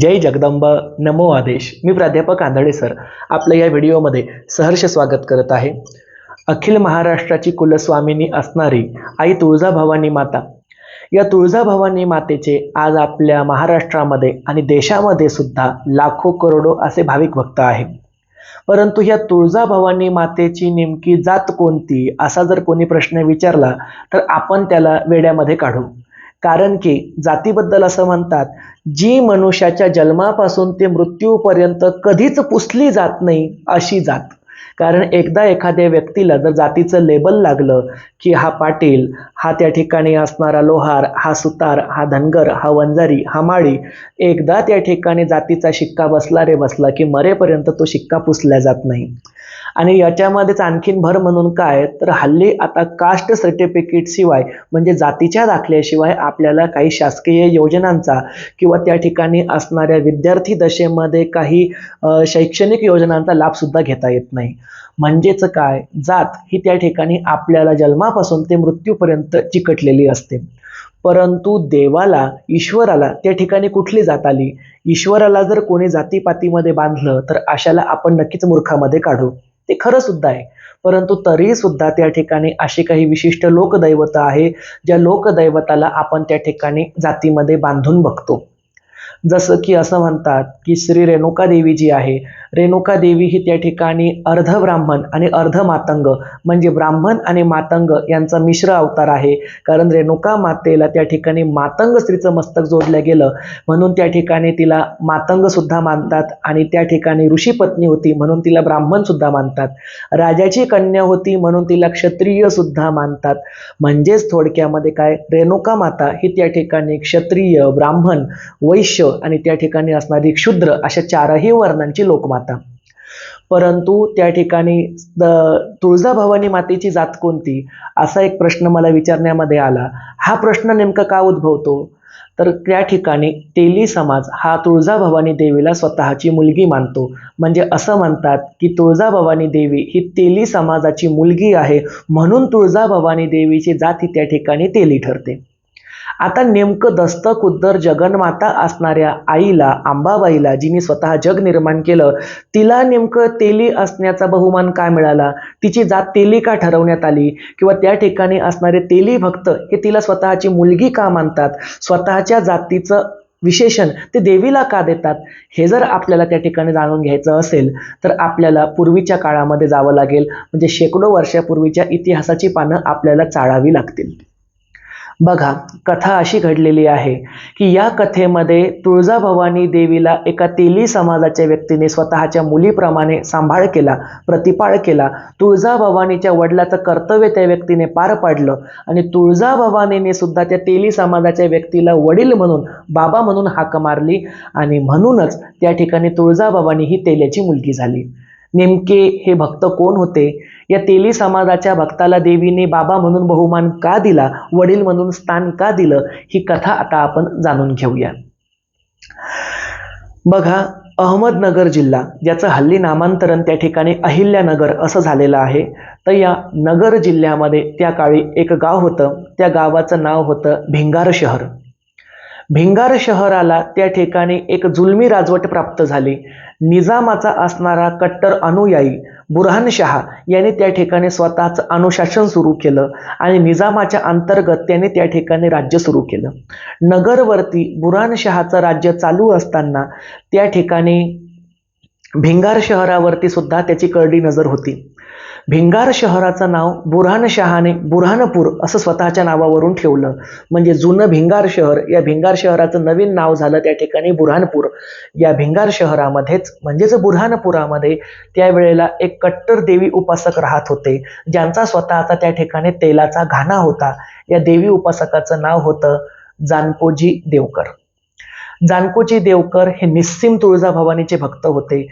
जय जगदंब. नमो आदेश. मी प्राध्यापक आंधळे सर. आपलं या व्हिडिओमध्ये सहर्ष स्वागत करत आहे. अखिल महाराष्ट्राची कुलस्वामिनी असणारी आई तुळजाभवानी माता. या तुळजाभवानी मातेचे आज आपल्या महाराष्ट्रामध्ये आणि देशामध्ये सुद्धा लाखो करोडो असे भाविक भक्त आहे परंतु या तुळजाभवानी मातेची नेमकी जात कोणती असा जर कोणी प्रश्न विचारला तर आपण त्याला वेड्यामध्ये काढू. कारण की जातीबद्दल असं म्हणतात जी मनुष्याच्या जन्मापासून ते मृत्यूपर्यंत कधीच पुसली जात नाही अशी जात. कारण एकदा एखाद्या व्यक्तीला जर जातीचं लेबल लागलं की हा पाटील हा त्या ठिकाणी असणारा लोहार हा सुतार हा धनगर हा वंजारी हा माळी एकदा त्या ठिकाणी जातीचा शिक्का बसला रे बसला की मरेपर्यंत तो शिक्का पुसला जात नाही. आणि याच्यामध्येच आणखीन भर म्हणून काय? तर हल्ली आता कास्ट सर्टिफिकेट शिवाय म्हणजे जातीच्या दाखल्याशिवाय आपल्याला काही शासकीय योजनांचा किंवा त्या ठिकाणी असणाऱ्या विद्यार्थी दशेमध्ये काही शैक्षणिक योजनांचा लाभसुद्धा घेता येत नाही. म्हणजेच काय? जात ही त्या ठिकाणी आपल्याला जन्मापासून ते मृत्यूपर्यंत चिकटलेली असते. परंतु देवाला ईश्वराला त्या ठिकाणी कुठली जात आली? ईश्वराला जर कोणी जातीपातीमध्ये बांधलं तर अशाला आपण नक्कीच मूर्खामध्ये काढू. ते खरं सुद्धा आहे. परंतु तरी सुद्धा त्या ठिकाणी अशी काही विशिष्ट लोकदैवत आहे ज्या लोकदैवताला आपण त्या ठिकाणी जातीमध्ये बांधून बघतो. जसं की असं म्हणतात की श्री रेणुका देवी जी आहे. रेणुका देवी ही त्या ठिकाणी अर्ध ब्राह्मण आणि अर्ध मातंग म्हणजे ब्राह्मण आणि मातंग यांचा मिश्र अवतार आहे. कारण रेणुका मातेला त्या ठिकाणी मातंग स्त्रीचं मस्तक जोडलं गेलं. म्हणून त्या ठिकाणी तिला मातंग सुद्धा मानतात आणि त्या ठिकाणी ऋषी पत्नी होती म्हणून तिला ब्राह्मण सुद्धा मानतात. राजाची कन्या होती म्हणून तिला क्षत्रिय सुद्धा मानतात. म्हणजेच थोडक्यामध्ये काय? रेणुका माता ही त्या ठिकाणी क्षत्रिय ब्राह्मण वैश्य आणि त्या ठिकाणी असणारी क्षुद्र अशा चारही वर्णांची लोकमाता परंतु त्या ठिकाणी तुळजाभवानी मातेची जात कोणती? असा एक प्रश्न मला विचारण्यामध्ये आला. हा प्रश्न नेमका का उद्भवतो? तर त्या ठिकाणी तेली समाज हा तुळजाभवानी देवीला स्वतःची मुलगी मानतो. म्हणजे असं म्हणतात की तुळजाभवानी देवी ही तेली समाजाची मुलगी आहे म्हणून तुळजाभवानी देवीची जात ही त्या ठिकाणी तेली ठरते. आता नेमकं दस्तक उद्दर जगन्माता असणाऱ्या आईला आंबाबाईला जिने स्वतः जग निर्माण केलं तिला नेमकं तेली असण्याचा बहुमान काय मिळाला? तिची जात तेली का ठरवण्यात आली? किंवा त्या ठिकाणी असणारे तेली भक्त हे तिला स्वतःची मुलगी का मानतात? स्वतःच्या जातीचं विशेषण ते देवीला का देतात? हे जर आपल्याला त्या ठिकाणी जाणून घ्यायचं असेल तर आपल्याला पूर्वीच्या काळामध्ये जावं लागेल. म्हणजे शेकडो वर्षापूर्वीच्या इतिहासाची पानं आपल्याला चाळावी लागतील. बघा कथा अशी घडलेली आहे की या कथेमध्ये तुळजाभवानी देवीला एका तेली समाजाच्या व्यक्तीने स्वतःच्या मुलीप्रमाणे सांभाळ केला प्रतिपाळ केला. तुळजाभवानीच्या वडिलाचं कर्तव्य त्या व्यक्तीने पार पाडलं आणि तुळजाभवानीने सुद्धा त्या तेली समाजाच्या व्यक्तीला वडील म्हणून बाबा म्हणून हाक मारली आणि म्हणूनच त्या ठिकाणी तुळजाभवानी ही तेल्याची मुलगी झाली. नेमके हे भक्त कोण होते? या तेली समाजाच्या भक्ताला देवीने बाबा म्हणून बहुमान का दिला? वडील म्हणून स्थान का दिलं? ही कथा आता आपण जाणून घेऊया. बघा अहमदनगर जिल्हा ज्याचं हल्ली नामांतरण त्या ठिकाणी अहिल्यानगर असं झालेलं आहे. तर या नगर जिल्ह्यामध्ये त्या काळी एक गाव होतं. त्या गावाचं नाव होतं भिंगार शहर. भिंगार शहराला त्या ठिकाणी एक जुलमी राजवट प्राप्त झाली. निजामाचा असणारा कट्टर अनुयायी बुरहानशहा याने त्या ठिकाणी स्वतःचं अनुशासन सुरू केलं आणि निजामाच्या अंतर्गत त्याने त्या ठिकाणी राज्य सुरू केलं. नगरवरती बुरहानशहाचं राज्य चालू असताना त्या ठिकाणी भिंगार शहरावरती सुद्धा त्याची करडी नजर होती. भिंगार शहराचं नाव बुरहान शहाने बुरहानपूर असं स्वतःच्या नावावरून ठेवलं. म्हणजे जुनं भिंगार शहर या भिंगार शहराचं नवीन नाव झालं त्या ठिकाणी बुरहानपूर. या भिंगार शहरामध्येच म्हणजेच बुरहानपुरामध्ये त्यावेळेला एक कट्टर देवी उपासक राहत होते ज्यांचा स्वतःचा त्या ठिकाणी तेलाचा घाणा होता. या देवी उपासकाचं नाव होतं जानकोजी देवकर. जानकोजी देवकर हे निस्सिम तुळजाभवानीचे भक्त होते.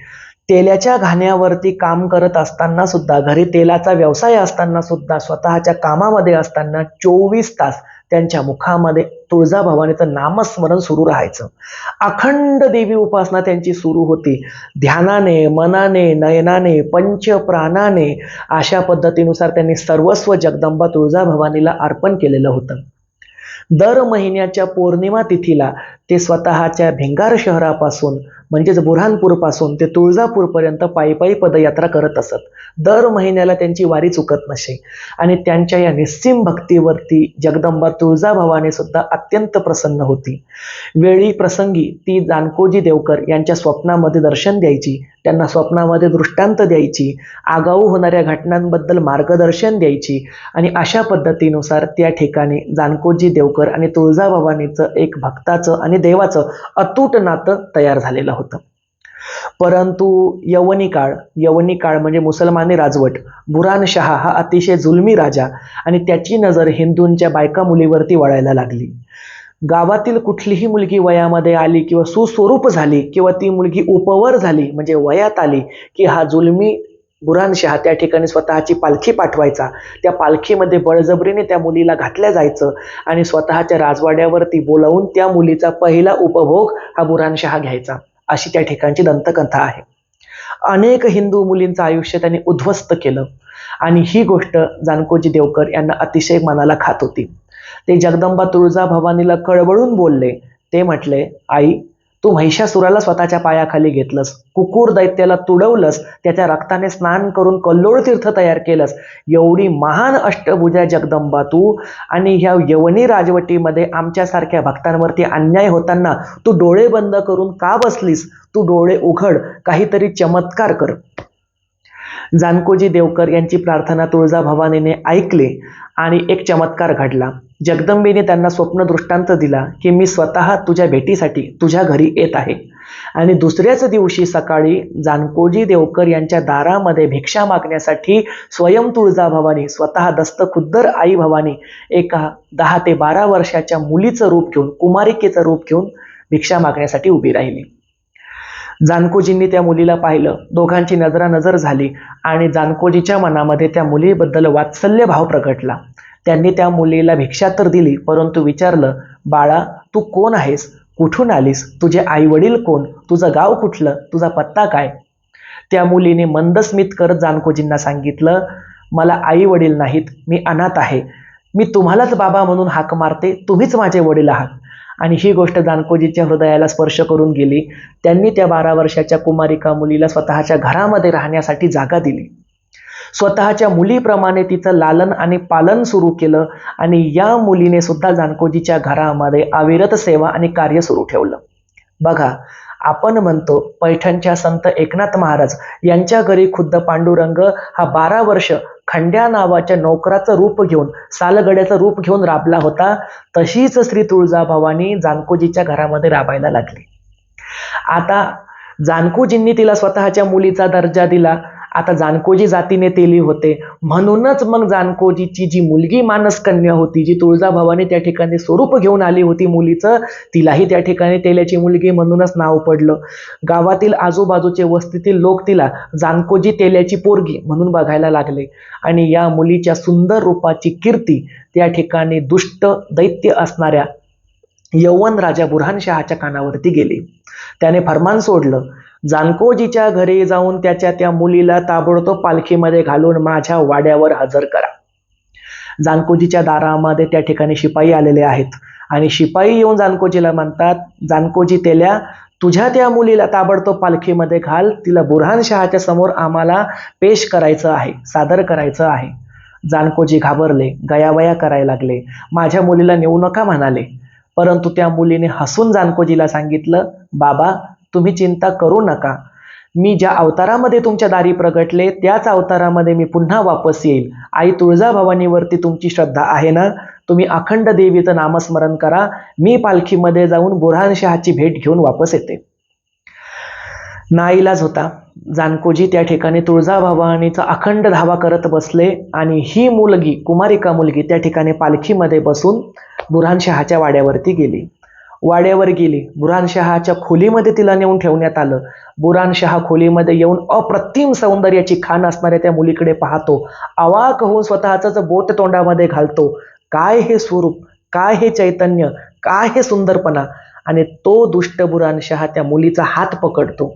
तेलाच्या घाण्यावरती काम करत असताना सुद्धा घरी तेलाचा व्यवसाय असताना सुद्धा स्वतःच्या कामामध्ये असताना चोवीस तास त्यांच्या मुखामध्ये तुळजाभवानीचं नामस्मरण सुरू राहायचं. अखंड देवी उपासना त्यांची सुरू होती. ध्यानाने मनाने नयनाने पंच प्राणाने अशा पद्धतीनुसार त्यांनी सर्वस्व जगदंबा तुळजाभवानीला अर्पण केलेलं होतं. दर महिन्याच्या पौर्णिमा तिथीला ते स्वतःच्या भिंगार शहरापासून म्हणजेच बुऱ्हाणपूरपासून ते तुळजापूरपर्यंत पायी पायी पदयात्रा करत असत. दर महिन्याला त्यांची वारी चुकत नसे. आणि त्यांच्या या निस्सीम भक्तीवरती जगदंबा तुळजाभवानी सुद्धा अत्यंत प्रसन्न होती. वेळी प्रसंगी ती जानकोजी देवकर यांच्या स्वप्नामध्ये दर्शन द्यायची त्यांना स्वप्नामध्ये दृष्टांत द्यायची आगाऊ होणाऱ्या घटनांबद्दल मार्गदर्शन द्यायची आणि अशा पद्धतीनुसार त्या ठिकाणी जानकोजी देवकर आणि तुळजाभवानीचं एक भक्ताचं आणि देवाचं अतूट नातं तयार झालेलं होतं. परंतु यवनी काळ यवनी काळ म्हणजे मुसलमानी राजवट बुरानशहा हा अतिशय जुलमी राजा आणि त्याची नजर हिंदूंच्या बायका मुलीवरती वळायला लागली. गावातील कुठलीही मुलगी वयामध्ये आली किंवा सुस्वरूप झाली किंवा ती मुलगी उपवर झाली म्हणजे वयात आली की हा जुलमी बुरानशहा त्या ठिकाणी स्वतःची पालखी पाठवायचा. त्या पालखीमध्ये बळजबरीने त्या मुलीला घातल्या जायचं आणि स्वतःच्या राजवाड्यावरती बोलावून त्या मुलीचा पहिला उपभोग हा बुरानशहा घ्यायचा. अशी त्या ठिकाणची दंतकथा आहे. अनेक हिंदू मुलींचं आयुष्य त्यांनी उद्ध्वस्त केलं. आणि ही गोष्ट जानकोजी देवकर यांना अतिशय मनाला खात होती. ते जगदंबा तुळजा भवानीला कळवळून बोलले. ते म्हटले आई तू महिषासुराला स्वतःच्या पायाखाली घेतलंस. कुकुर दैत्याला तुडवलंस. त्याच्या रक्ताने स्नान करून कल्लोळ तीर्थ तयार केलंस. एवढी महान अष्टभुजा जगदंबा तू आणि ह्या यवनी राजवटीमध्ये आमच्यासारख्या भक्तांवरती अन्याय होताना तू डोळे बंद करून का बसलीस? तू डोळे उघड काहीतरी चमत्कार कर. जानकोजी देवकर यांची प्रार्थना तुळजा भवानीने ऐकली आणि एक चमत्कार घडला. जगदंबेने त्यांना स्वप्न दृष्टांत दिला की मी स्वतः तुझ्या भेटीसाठी तुझ्या घरी येत आहे. आणि दुसऱ्याच दिवशी सकाळी जानकोजी देवकर यांच्या दारामध्ये भिक्षा मागण्यासाठी स्वयं तुळजाभवानी स्वतः दस्तखुद्दर आई भवानी एका दहा ते बारा वर्षाच्या मुलीचं रूप घेऊन कुमारिकेचं रूप घेऊन भिक्षा मागण्यासाठी उभी राहिली. जानकोजींनी त्या मुलीला पाहिलं. दोघांची नजरानजर झाली आणि जानकोजीच्या मनामध्ये त्या मुलीबद्दल वात्सल्य भाव प्रगटला त्यांनी त्या मुलीला भिक्षा तर दिली परंतु विचारलं बाळा तू कोण आहेस? कुठून आलीस? तुझे आई वडील कोण? तुझं गाव कुठलं? तुझा पत्ता काय? त्या मुलीने मंदस्मित करत जानकोजींना सांगितलं मला आई वडील नाहीत मी अनाथ आहे. मी तुम्हालाच बाबा म्हणून हाक मारते तुम्हीच माझे वडील आहात. आणि ही गोष्ट जानकोजीच्या हृदयाला स्पर्श करून गेली. त्यांनी त्या बारा वर्षाच्या कुमारिका मुलीला स्वतःच्या घरामध्ये राहण्यासाठी जागा दिली. स्वतःच्या मुलीप्रमाणे तिचं लालन आणि पालन सुरू केलं आणि या मुलीने सुद्धा जानकोजीच्या घरामध्ये अविरत सेवा आणि कार्य सुरू ठेवलं. बघा आपण म्हणतो पैठणच्या संत एकनाथ महाराज यांच्या घरी खुद्द पांडुरंग हा बारा वर्ष खंड्या नावाच्या नोकराचं रूप घेऊन सालगड्याचं रूप घेऊन राबला होता तशीच श्री तुळजाभवानी जानकोजीच्या घरामध्ये राबायला लागली. आता जानकोजींनी तिला स्वतःच्या मुलीचा दर्जा दिला आता जानकोजी जातीने तेली होते. म्हणूनच मग जानकोजीची जी मुलगी मानसकन्या होती जी तुळजाभवानी त्या ठिकाणी स्वरूप घेऊन आली होती मुलीचं तिलाही त्या ठिकाणी तेल्याची मुलगी म्हणूनच नाव पडलं. गावातील आजूबाजूचे वस्तीतील लोक तिला जानकोजी तेल्याची पोरगी म्हणून बघायला लागले. आणि या मुलीच्या सुंदर रूपाची कीर्ती त्या ठिकाणी दुष्ट दैत्य असणाऱ्या यवन राजा बुरहानशहाच्या कानावरती गेली. त्याने फरमान सोडलं. जानकोजीच्या घरी जाऊन त्याच्या त्या मुलीला ताबडतोब पालखीमध्ये घालून माझ्या वाड्यावर हजर करा. जानकोजीच्या दारामध्ये त्या ठिकाणी शिपाई आलेले आहेत. आणि शिपाई येऊन जानकोजीला म्हणतात जानकोजी तेल्या तुझ्या त्या मुलीला ताबडतोब पालखीमध्ये घाल. तिला बुरहानशहाच्या समोर आम्हाला पेश करायचं आहे सादर करायचं आहे. जानकोजी घाबरले गयावया करायला लागले. माझ्या मुलीला नेऊ नका म्हणाले. परंतु त्या मुलीने हसून जानकोजीला सांगितलं बाबा तुम्ही चिंता करू नका. मी ज्या अवतारामध्ये तुमच्या दारी प्रगटले त्याच अवतारामध्ये मी पुन्हा वापस येईल. आई तुळजाभवानीवरती तुमची श्रद्धा आहे ना? तुम्ही अखंड देवीचं नामस्मरण करा. मी पालखीमध्ये जाऊन बुरहानशहाची भेट घेऊन वापस येते. नाईलाज होता. जानकोजी त्या ठिकाणी तुळजाभवानीचा अखंड धावा करत बसले आणि ही मुलगी कुमारिका मुलगी त्या ठिकाणी पालखीमध्ये बसून बुरहानशहाच्या वाड्यावरती गेली. वाड्यावर गेली. बुरानशहाच्या खोलीमध्ये तिला नेऊन ठेवण्यात आलं. बुरानशहा खोलीमध्ये येऊन अप्रतिम सौंदर्याची खाण असणाऱ्या त्या मुलीकडे पाहतो. आवाक होऊन स्वतःच बोट तोंडामध्ये घालतो. काय हे स्वरूप? काय हे चैतन्य? काय हे सुंदरपणा? आणि तो दुष्ट बुरानशहा त्या मुलीचा हात पकडतो.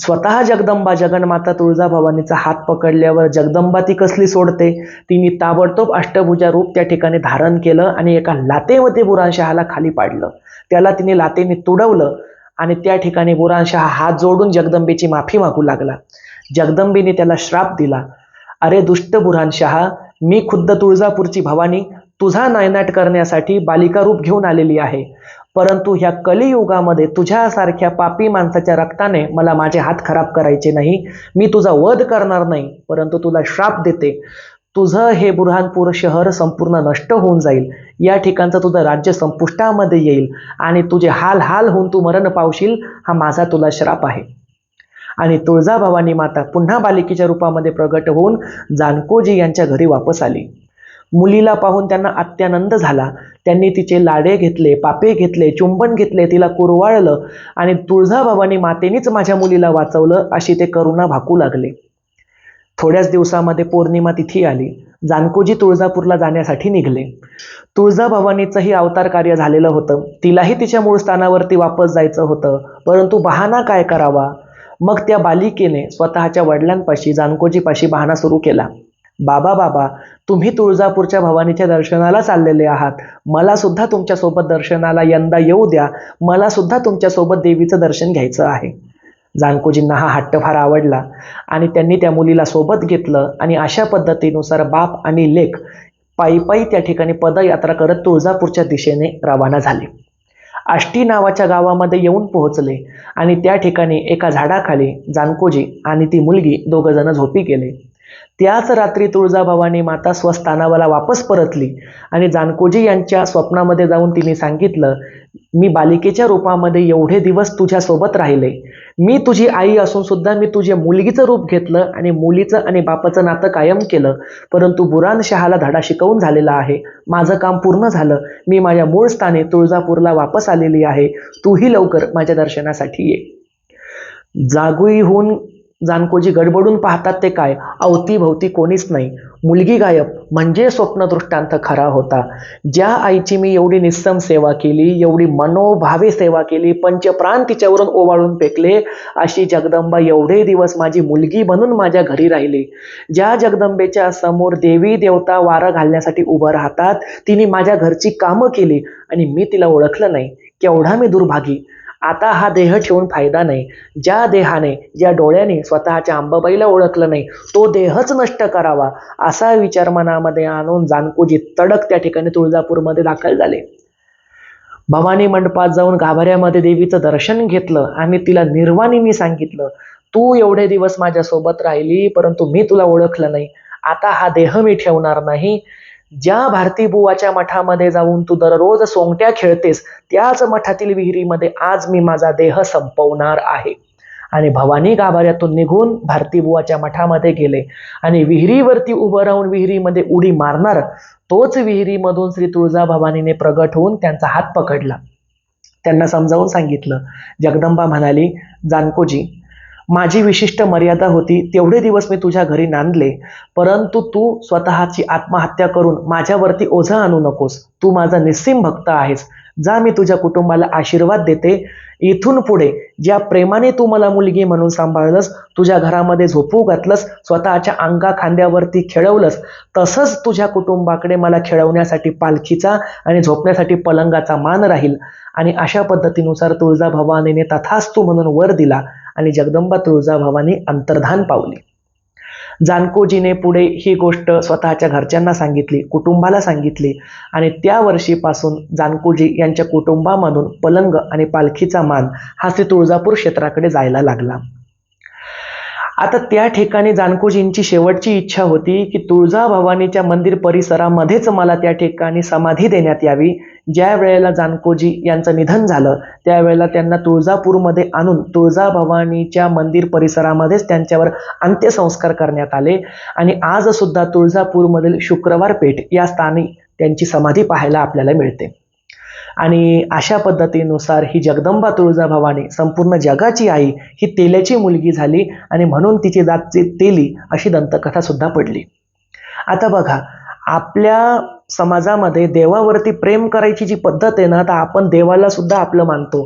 स्वतः जगदंबा जगन्माता तुळजाभवानीचा हात पकडल्यावर जगदंबा ती कसली सोडते? तिने ताबडतोब अष्टभुजा रूप त्या ठिकाणी धारण केलं आणि एका लातेमध्ये बुरानशहाला खाली पाडलं. त्याला तिने लातेने तुडवलं आणि त्या ठिकाणी बुरांशहा हात जोडून जगदंबेची माफी मागू लागला. जगदंबेने त्याला श्राप दिला. अरे दुष्ट बुरानशहा मी खुद्द तुळजापूरची भवानी तुझा नायनाट करण्यासाठी बालिका रूप घेऊन आलेली आहे. परंतु ह्या कलियुगामध्ये तुझ्यासारख्या पापी माणसाच्या रक्ताने मला माझे हात खराब करायचे नाही. मी तुझा वध करणार नाही परंतु तुला श्राप देते. तुझं हे बुरहानपूर शहर संपूर्ण नष्ट होऊन जाईल. या ठिकाणचं तुझं राज्य संपुष्टामध्ये येईल आणि तुझे हाल हाल होऊन तू मरण पावशील हा माझा तुला श्राप आहे. आणि तुळजाभवानी माता पुन्हा बालिकेच्या रूपामध्ये प्रगट होऊन जानकोजी यांच्या घरी वापस आली. मुलीला पाहून त्यांना अत्यानंद झाला. त्यांनी तिचे लाडे घेतले पापे घेतले चुंबन घेतले तिला कुरवाळलं आणि तुळजाभवानी मातेनीच माझ्या मुलीला वाचवलं अशी ते करुणा भाकू लागले. थोड्याच दिवसामध्ये पौर्णिमा तिथी आली. जानकोजी तुळजापूरला जाण्यासाठी निघले. तुळजाभवानीचंही अवतार कार्य झालेलं होतं. तिलाही तिच्या मूळ स्थानावरती वापस जायचं होतं. परंतु बहाणा काय करावा? मग त्या बालिकेने स्वतःच्या वडिलांपाशी जानकोजीपाशी बहाणा सुरू केला. बाबा बाबा तुम्ही तुळजापूरच्या भवानीच्या दर्शनाला चाललेले आहात. मला सुद्धा तुमच्यासोबत दर्शनाला यंदा येऊ द्या. मला सुद्धा तुमच्यासोबत देवीचं दर्शन घ्यायचं आहे. जानकोजींना हा हट्ट फार आवडला. आणि त्यांनी त्या मुलीला सोबत घेतलं आणि अशा पद्धतीनुसार बाप आणि लेख पायी पायी त्या ठिकाणी पदयात्रा करत तुळजापूरच्या दिशेने रवाना झाले. आष्टी नावाच्या गावामध्ये येऊन पोहोचले आणि त्या ठिकाणी एका झाडाखाली जानकोजी आणि ती मुलगी दोघंजण झोपी गेले. त्याच रात्री तुळजाभवानी माता स्वस्थानावाला वापस परतली आणि जानकोजी यांच्या स्वप्नामध्ये जाऊन तिने सांगितलं मी बालिकेच्या रूपामध्ये एवढे दिवस तुझ्यासोबत राहिले. मी तुझी आई असून सुद्धा मी तुझ्या मुलगीचं रूप घेतलं आणि मुलीचं आणि बापाचं नातं कायम केलं परंतु बुरान शहाला धडा शिकवून झालेला आहे. माझं काम पूर्ण झालं. मी माझ्या मूळ स्थानी तुळजापूरला वापस आलेली आहे. तूही लवकर माझ्या दर्शनासाठी ये. जागुईहून जानकोजी गडबडून पाहतात ते काय? अवतीभवती कोणीच नाही. मुलगी गायब म्हणजे स्वप्न दृष्टांत खरा होता. ज्या आईची मी एवढी निस्सम सेवा केली एवढी मनोभावे सेवा केली पंचप्राण तिच्यावरून ओवाळून फेकले अशी जगदंबा एवढे दिवस माझी मुलगी बनून माझ्या घरी राहिली. ज्या जगदंबेच्या समोर देवी देवता वारं घालण्यासाठी उभं राहतात तिने माझ्या घरची कामं केली आणि मी तिला ओळखलं नाही. केवढा मी दुर्भागी. आता हा देह ठेवून फायदा नाही. ज्या देहाने ज्या डोळ्याने स्वतःच्या अंबाबाईला ओळखलं नाही तो देहच नष्ट करावा असा विचार मनामध्ये आणून जानकोजी तडक त्या ठिकाणी तुळजापूरमध्ये दाखल झाले. भवानी मंडपात जाऊन गाभाऱ्यामध्ये देवीचं दर्शन घेतलं आणि तिला निर्वाणी मी सांगितलं तू एवढे दिवस माझ्यासोबत राहिली परंतु मी तुला ओळखलं नाही. आता हा देह मी ठेवणार नाही. ज्या भारती बुवाच्या मठामध्ये जाऊन तू दररोज सोंगट्या खेळतेस त्याच मठातील विहिरीमध्ये आज मी माझा देह संपवणार आहे. आणि भवानी गाभाऱ्यातून निघून भारती बुवाच्या मठामध्ये गेले. आणि विहिरीवरती उभं राहून विहिरीमध्ये उडी मारणार तोच विहिरीमधून श्री तुळजा भवानीने प्रगट होऊन त्यांचा हात पकडला. त्यांना समजावून सांगितलं जगदंबा म्हणाली जानकोजी माझी विशिष्ट मर्यादा होती तेवढे दिवस मी तुझ्या घरी नांदले. परंतु तू स्वतःची आत्महत्या करून माझ्यावरती ओझं आणू नकोस. तू माझा निस्सीम भक्त आहेस. जा मी तुझ्या कुटुंबाला आशीर्वाद देते. इथून पुढे ज्या प्रेमाने तू मला मुलगी म्हणून सांभाळलंस तुझ्या घरामध्ये झोपू घातलंस स्वतःच्या अंगा खांद्यावरती खेळवलंस तसंच तुझ्या कुटुंबाकडे मला खेळवण्यासाठी पालखीचा आणि झोपण्यासाठी पलंगाचा मान राहील. आणि अशा पद्धतीनुसार तुळजा भवानीने तथास्तू म्हणून वर दिला. आणि जगदंबा तुळजाभवानी अंतर्धान पावली. जानकोजीने पुढे ही गोष्ट स्वतःच्या घरच्यांना सांगितली कुटुंबाला सांगितली आणि त्या वर्षीपासून जानकोजी यांच्या कुटुंबामधून पलंग आणि पालखीचा मान हा श्री तुळजापूर क्षेत्राकडे जायला लागला. आता त्या ठिकाणी जानकोजींची शेवटची इच्छा होती की तुळजा भवानीच्या मंदिर परिसरामध्येच मला त्या ठिकाणी समाधी देण्यात यावी. ज्या वेळेला जानकोजी यांचं निधन झालं त्यावेळेला त्यांना तुळजापूरमध्ये आणून तुळजा भवानीच्या मंदिर परिसरामध्येच त्यांच्यावर अंत्यसंस्कार करण्यात आले. आणि आजसुद्धा तुळजापूरमधील शुक्रवार पेठ या स्थानी त्यांची समाधी पाहायला आपल्याला मिळते. आणि अशा पद्धतीनुसार ही जगदंबा तुळजाभवानी संपूर्ण जगाची आई ही तेल्याची मुलगी झाली आणि म्हणून तिची जात तेली अशी दंतकथा सुद्धा पडली. आता बघा आपल्या समाजामध्ये देवावरती प्रेम करायची जी पद्धत आहे ना तर आपण देवाला सुद्धा आपलं मानतो.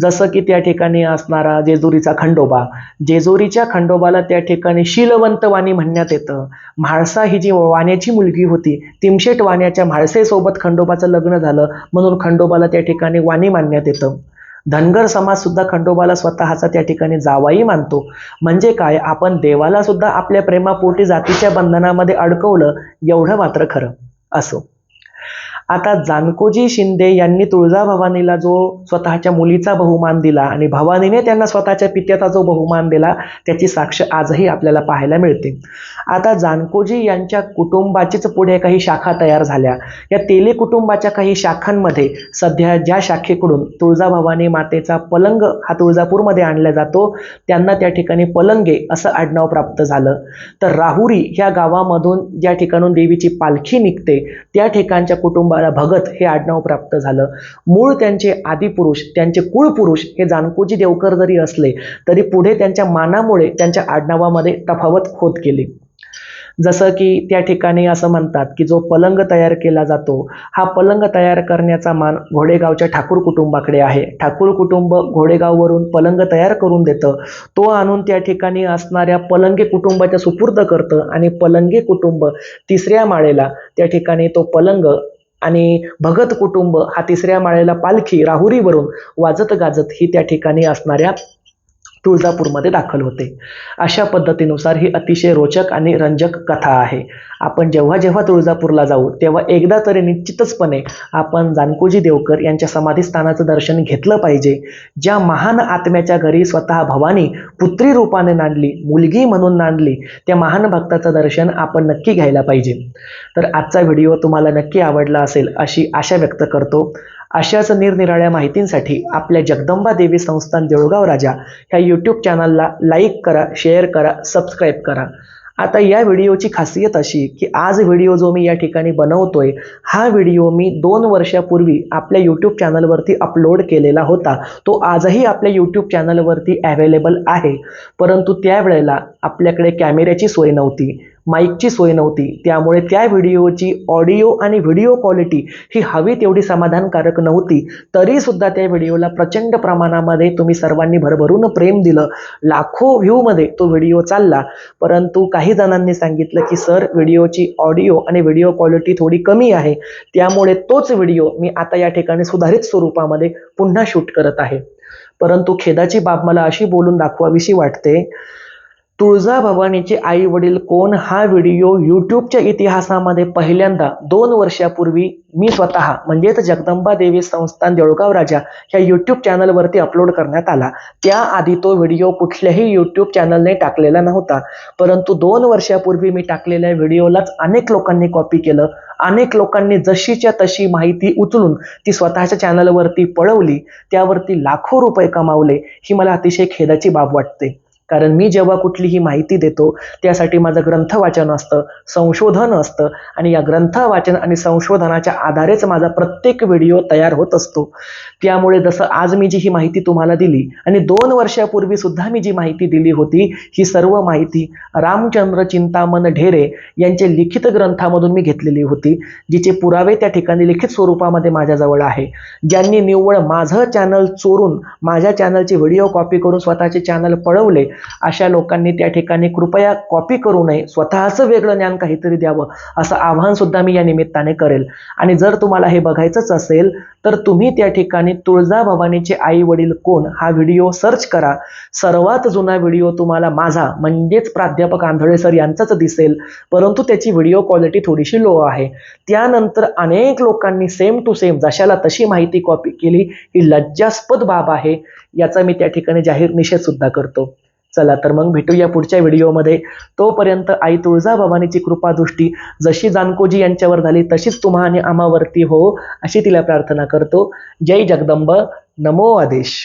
जसं की त्या ठिकाणी असणारा जेजुरीचा खंडोबा. जेजुरीच्या खंडोबाला त्या ठिकाणी शीलवंत वाणी म्हणण्यात येतं. म्हाळसा ही जी वाण्याची मुलगी होती तिमशेट वाण्याच्या म्हाळसेसोबत खंडोबाचं लग्न झालं म्हणून खंडोबाला त्या ठिकाणी वाणी मानण्यात येतं. धनगर समाज सुद्धा खंडोबाला स्वतःचा त्या ठिकाणी जावाई मानतो. म्हणजे काय? आपण देवाला सुद्धा आपल्या प्रेमापोटी जातीच्या बंधनामध्ये अडकवलं एवढं मात्र खरं असो. आता जानकोजी शिंदे यांनी तुळजाभवानीला जो स्वतःच्या मुलीचा बहुमान दिला आणि भवानीने त्यांना स्वतःच्या पित्याचा जो बहुमान दिला त्याची साक्ष आजही आपल्याला पाहायला मिळते. आता जानकोजी यांच्या कुटुंबाचीच पुढे काही शाखा तयार झाल्या. या तेले कुटुंबाच्या काही शाखांमध्ये सध्या ज्या शाखेकडून तुळजाभवानी मातेचा पलंग हा तुळजापूरमध्ये आणला जातो त्यांना त्या ठिकाणी पलंगे असं आडनाव प्राप्त झालं. तर राहुरी ह्या गावामधून ज्या ठिकाणून देवीची पालखी निघते त्या ठिकाणच्या कुटुंबा भगत हे आडनाव प्राप्त झालं. मूळ त्यांचे आदिपुरुष त्यांचे कुळपुरुष हे जानकोजी देवकर जरी असले तरी पुढे त्यांच्या मानामुळे त्यांच्या आडनावामध्ये तफावत होत गेली. जसं की त्या ठिकाणी असं म्हणतात की जो पलंग तयार केला जातो हा पलंग तयार करण्याचा मान घोडेगावच्या ठाकूर कुटुंबाकडे आहे. ठाकूर कुटुंब घोडेगाववरून पलंग तयार करून देतं. तो आणून त्या ठिकाणी असणाऱ्या पलंगे कुटुंबाच्या सुपूर्द करतं आणि पलंगे कुटुंब तिसऱ्या माळेला त्या ठिकाणी तो पलंग आणि भगत कुटुंब हा तिसऱ्या माळेला पालखी राहुरीवरून वाजत गाजत ही त्या ठिकाणी असणाऱ्या तुळजापूरमध्ये दाखल होते. अशा पद्धतीनुसार ही अतिशय रोचक आणि रंजक कथा आहे. आपण जेव्हा जेव्हा तुळजापूरला जाऊ तेव्हा एकदा तरी निश्चितचपणे आपण जानकोजी देवकर यांच्या समाधीस्थानाचं दर्शन घेतलं पाहिजे. ज्या महान आत्म्याच्या घरी स्वतः भवानी पुत्री रूपाने नांदली मुलगी म्हणून नांदली त्या महान भक्ताचं दर्शन आपण नक्की घ्यायला पाहिजे. तर आजचा व्हिडिओ तुम्हाला नक्की आवडला असेल अशी आशा व्यक्त करतो. अशाच निरनिराळ्या माहितींसाठी आपल्या जगदंबा देवी संस्थान देऊळगाव राजा ह्या यूट्यूब चॅनलला लाईक करा शेअर करा सबस्क्राईब करा. आता या व्हिडिओची खासियत अशी की आज व्हिडिओ जो मी या ठिकाणी बनवतोय हा व्हिडिओ मी दोन वर्षापूर्वी आपल्या यूट्यूब चॅनलवरती अपलोड केलेला होता. तो आजही आपल्या यूट्यूब चॅनलवरती अवेलेबल आहे. परंतु त्यावेळेला आपल्याकडे कॅमेऱ्याची सोय नव्हती. माईकची सोय नव्हती. त्यामुळे त्या व्हिडिओची ऑडिओ आणि व्हिडिओ क्वालिटी ही हवी तेवढी समाधानकारक नव्हती. तरीसुद्धा त्या व्हिडिओला प्रचंड प्रमाणामध्ये तुम्ही सर्वांनी भरभरून प्रेम दिलं. लाखो व्ह्यूमध्ये तो व्हिडिओ चालला. परंतु काही जणांनी सांगितलं की सर व्हिडिओची ऑडिओ आणि व्हिडिओ क्वालिटी थोडी कमी आहे. त्यामुळे तोच व्हिडिओ मी आता या ठिकाणी सुधारित स्वरूपामध्ये पुन्हा शूट करत आहे. परंतु खेदाची बाब मला अशी बोलून दाखवावीशी वाटते तुळजाभवानीचे आई वडील कोण हा व्हिडिओ यूट्यूबच्या इतिहासामध्ये पहिल्यांदा दोन वर्षापूर्वी मी स्वतः म्हणजेच जगदंबा देवी संस्थान देऊळगाव राजा ह्या यूट्यूब चॅनलवरती अपलोड करण्यात आला. त्याआधी तो व्हिडिओ कुठल्याही यूट्यूब चॅनलने टाकलेला नव्हता. परंतु दोन वर्षापूर्वी मी टाकलेल्या व्हिडिओलाच अनेक लोकांनी कॉपी केलं. अनेक लोकांनी जशीच्या तशी माहिती उचलून ती स्वतःच्या चॅनलवरती पळवली. त्यावरती लाखो रुपये कमावले. ही मला अतिशय खेदाची बाब वाटते. कारण मी जेव्हा कुठलीही माहिती देतो त्यासाठी माझं ग्रंथ वाचन असतं संशोधन असतं आणि या ग्रंथ वाचन आणि संशोधनाच्या आधारेच माझा प्रत्येक व्हिडिओ तयार होत असतो. त्यामुळे जसं आज मी जी ही माहिती तुम्हाला दिली आणि दोन वर्षापूर्वी सुद्धा मी जी माहिती दिली होती ही सर्व माहिती रामचंद्र चिंतामन ढेरे यांचे लिखित ग्रंथामधून मी घेतलेली होती जिचे पुरावे त्या ठिकाणी लिखित स्वरूपामध्ये माझ्याजवळ आहे. ज्यांनी निव्वळ माझं चॅनल चोरून माझ्या चॅनलची व्हिडिओ कॉपी करून स्वतःचे चॅनल पळवले अशा लोकांनी त्या ठिकाणी कृपया कॉपी करू नये स्वतःचं वेगळं ज्ञान काहीतरी द्यावं असं आव्हान सुद्धा मी या निमित्ताने करेल. आणि जर तुम्हाला हे बघायचंच असेल तर तुम्ही त्या ठिकाणी तुळजाभवानीचे आई वडील कोण हा व्हिडिओ सर्च करा. सर्वात जुना व्हिडिओ तुम्हाला माझा म्हणजेच प्राध्यापक आंधळे सर यांचाच दिसेल परंतु त्याची व्हिडिओ क्वालिटी थोडीशी लो आहे. त्यानंतर अनेक लोकांनी सेम टू सेम जशाला तशी माहिती कॉपी केली ही लज्जास्पद बाब आहे याचा मी त्या ठिकाणी जाहीर निषेध सुद्धा करतो. चला तर मग भेटूया पुढच्या व्हिडिओमध्ये. तोपर्यंत आई तुळजाभवानीची कृपादृष्टी जशी जानकोजी यांच्यावर झाली तशीच तुम्हा आणि आम्हावरती हो अशी तिला प्रार्थना करतो. जय जगदंब. नमो आदेश.